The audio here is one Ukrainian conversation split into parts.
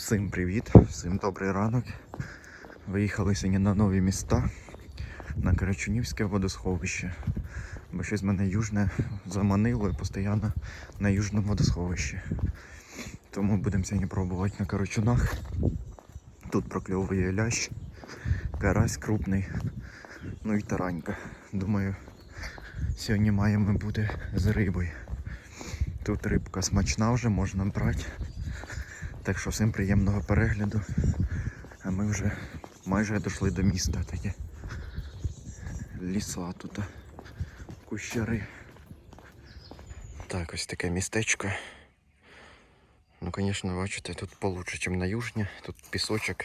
Всім привіт, всім добрий ранок. Виїхали сьогодні на нові міста на Карачунівське водосховище. Бо щось мене южне заманило і постійно на южному водосховищі. Тому будемо сьогодні пробувати на Карачунах. Тут прокльовує лящ, карась крупний, ну і таранька. Думаю, сьогодні маємо бути з рибою. Тут рибка смачна вже можна брати. Так що всім приємного перегляду. А ми вже майже дійшли до міста таке. Ліса тут. Кущари. Так, ось таке містечко. Ну, звісно, бачите, тут получше, ніж на южні. Тут пісочок,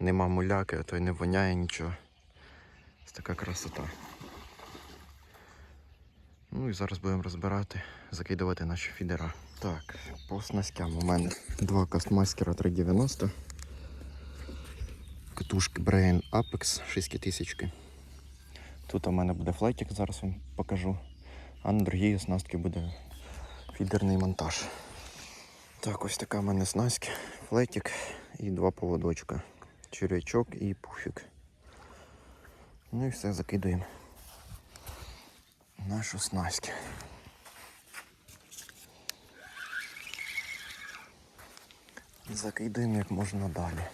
нема муляки, а то й не воняє нічого. Ось така красота. Ну і зараз будемо розбирати, закидувати наші фідера. Так, по снастям у мене два кастмастера 390. Катушки Brain Apex 6000. Тут у мене буде флетик, зараз вам покажу. А на другій оснастці буде фідерний монтаж. Так, ось така в мене снастка, флетик і два поводочка. Червячок і пуфік. Ну і все, закидуємо нашу снасть. Закидуємо як можна далі.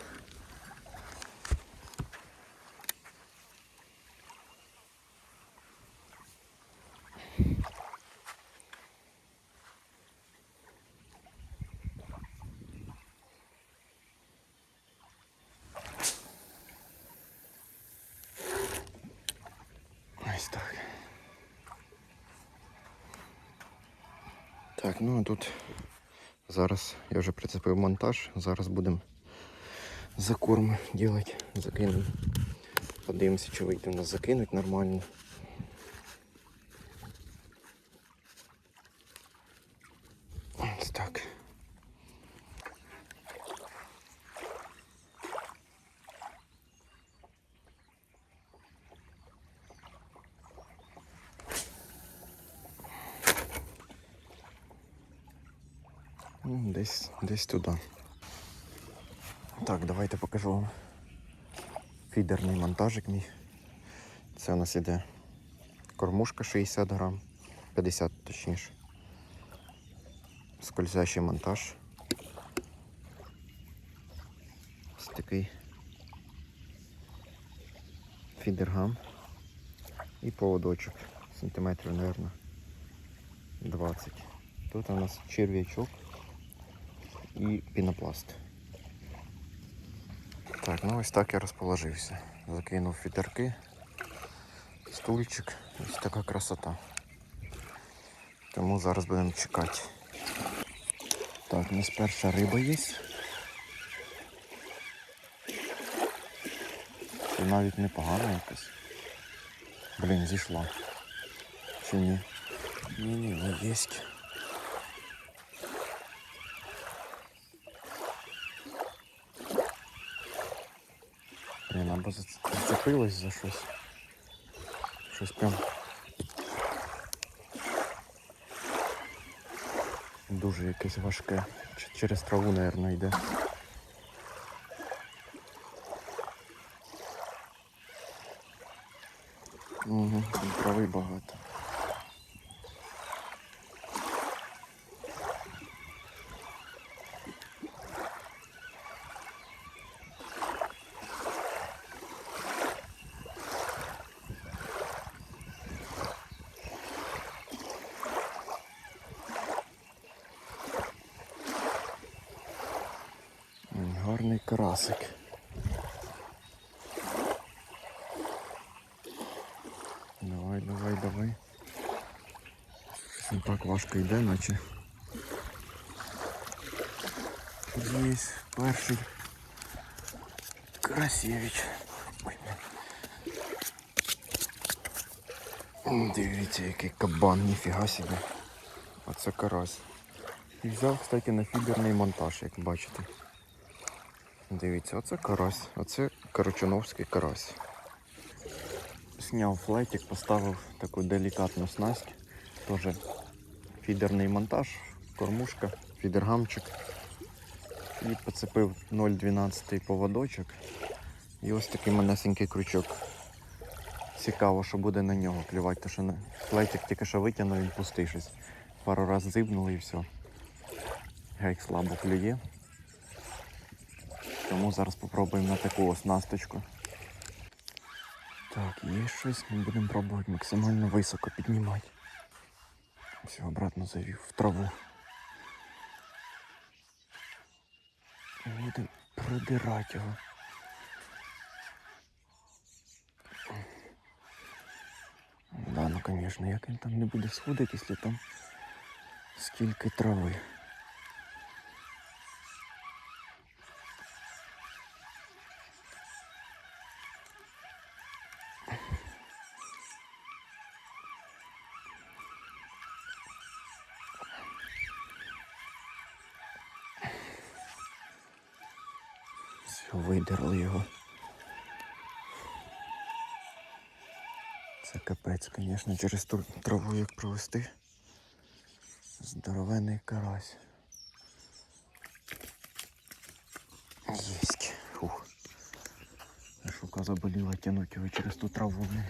Так, ну а тут зараз я вже прицепив монтаж, зараз будемо закорми робити, закинемо. Подивимося, чи вийде у нас закинуть нормально. Ось так. Ну, Десь, десь туди. Так, давайте покажу вам фідерний монтажик мій. Це у нас іде кормушка 60 грам, 50 точніше. Скользящий монтаж. Ось такий фідергам і поводочок. Сантиметрів, мабуть, 20. Тут у нас черв'ячок і пінопласт. Так, ну ось так я розположився. Закинув фітерки, стульчик, ось така красота. Тому зараз будемо чекати. Так, у нас перша риба є. Це навіть непогано якось. Блін, зійшла. Чи ні? Ні-ні, не єсть. Блін, або зац- зацепилась за щось. Щось прям. Дуже якесь важке. Через траву, мабуть, йде. Угу, трави багато. Карасик. Давай, давай, давай. Так важко йде, наче. Є перший Красевич. Ой. Дивіться, який кабан, ніфіга собі. Оце карась. І взяв, кстати, на фідерний монтаж, як бачите. Дивіться, оце карась, оце Карачуновський карась. Зняв флетик, поставив таку делікатну снасть. Теж фідерний монтаж, кормушка, фідергамчик. І поцепив 0,12 поводочок. І ось такий манесенький крючок. Цікаво, що буде на нього клювати, тому що на плетик тільки що витягнув, він пустий щось. Пару раз зибнули і все. Гейк слабо клює. Тому зараз спробуємо на таку ось насточку. Так, є щось, ми будемо пробувати максимально високо піднімати. Все, обратно завів в траву. Будемо продирати його. Да, ну конечно, як він там не буде сходити, якщо там скільки трави. Все, видерли його. Це капець, звісно, через ту траву як провести. Здоровенний карась. Єсть. Фух. Аж рука заболіла тянуть його через ту траву, блін.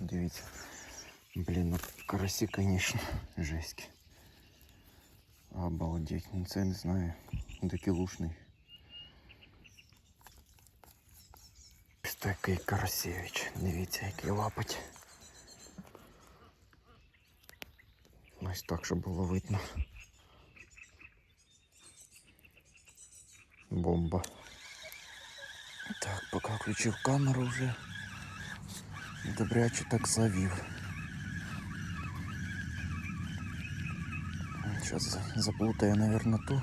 Дивіться. Блін, ну карасі, звісно, жесть. Обалдеть, ну це не знаю. Докілушний. Ось такий Карасєвич. Дивіться, який лапать. Ось так, щоб було видно. Бомба. Так, поки включив камеру вже. Добряче так завів. Зараз заплутаю, наверное, ту.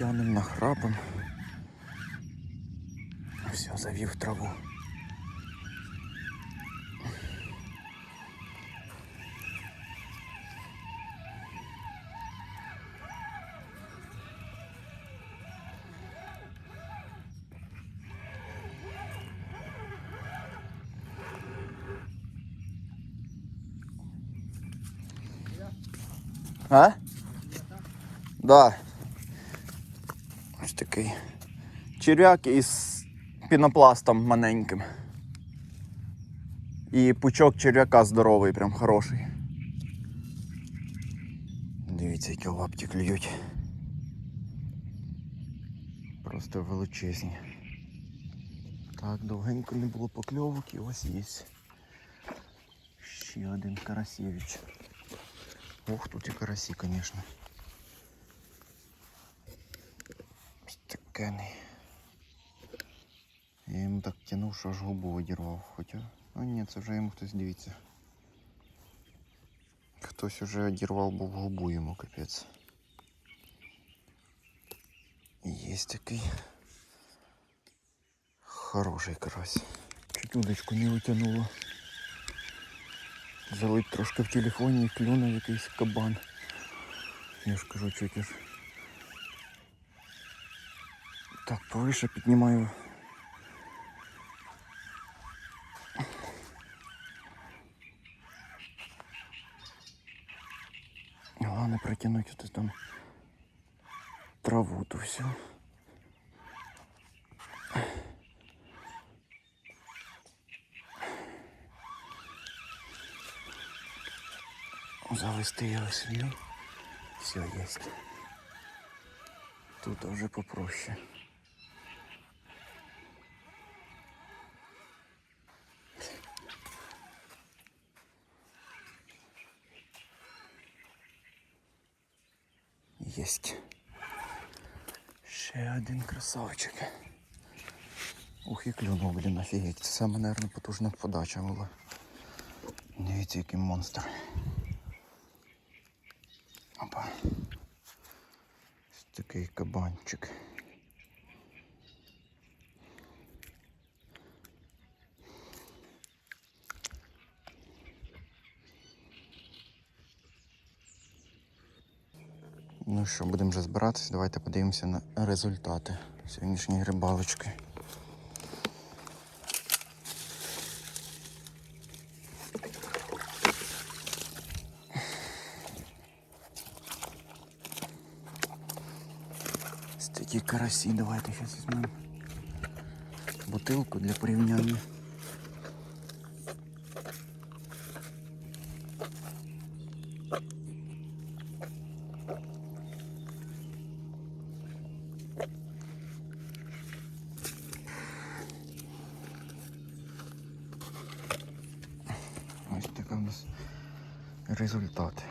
Тянем нахрапом. Все, завів траву. А? Да. Ось такий черв'як із пінопластом маленьким. І пучок черв'яка здоровий, прям хороший. Дивіться, які лапті клюють. Просто величезні. Так, довгенько не було покльовок і ось є. Ще один Карасєвич. Ох, тут і карасі, звісно. Такений. Я йому так тянув, що аж губу одірвав. Хоча. А ні, це вже йому хтось дивіться. Хтось уже одірвав був губу йому, капець. Є такий. Хороший карась. Чуть удочку не витягнуло. Залип трошки в телефоні і клюнув якийсь кабан. Я ж кажу, чуть аж. Так, повише піднімаю. Головне протягнути тут там траву ту всю. Завести його сюди. Все, есть. Тут уже попроще. Есть. Ще один красавчик. Ух, і клюнув, блін, офігеть. Це саме, мабуть, потужна подача була. Дивіться, який монстр. Опа. Ось такий кабанчик. Ну що, будемо вже збиратися, давайте подивимося на результати сьогоднішньої рибалочки. Ось такі карасі, давайте зараз візьмемо бутилку для порівняння. Ось